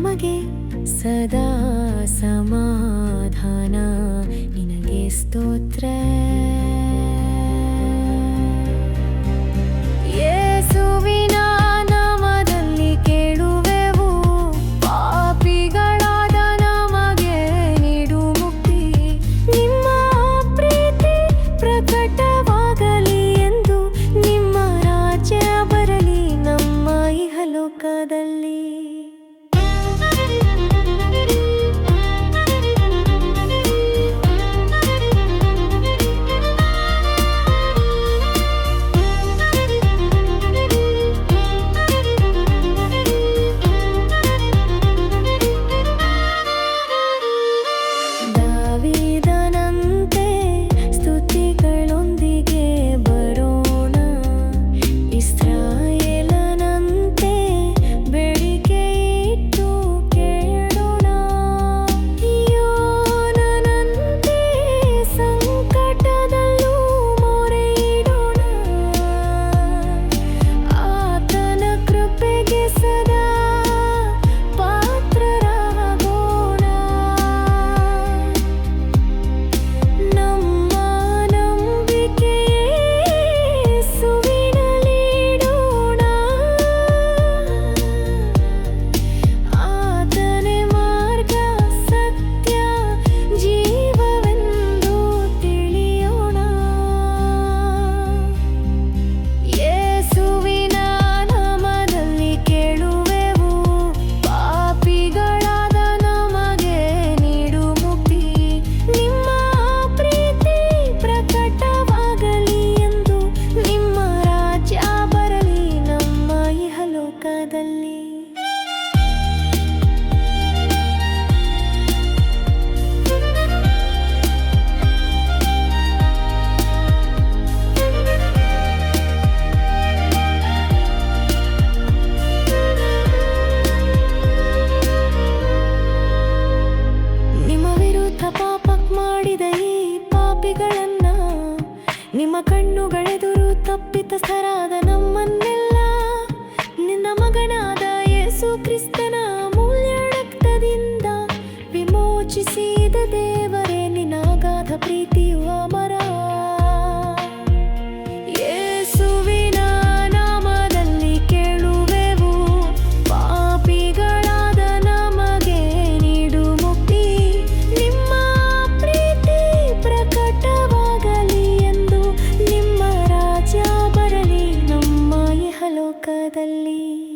ನಮಗೆ ಸದಾ ಸಮಾಧಾನ. ನಿನಗೆ ಸ್ತೋತ್ರ. ಇಂಥ ಪಾಪಕ್ ಮಾಡಿದ ಈ ಪಾಪಿಗಳನ್ನ? ನಿಮ್ಮ ಕಣ್ಣುಗಳೆದುರು ತಪ್ಪಿತಸ್ಥರಾದ ನಮ್ಮನ್ನೆಲ್ಲ? ನಿನ್ನ ಮಗನಾದ ಯೇಸು ಕ್ರಿಸ್ತನ ಮೂಲ್ಯ ರಕ್ತದಿಂದ ವಿಮೋಚಿಸಿದ ದೇವರೇ ನಿನಾಗಾಧ ಪ್ರೀತಿ ಲೋಕದಲ್ಲಿ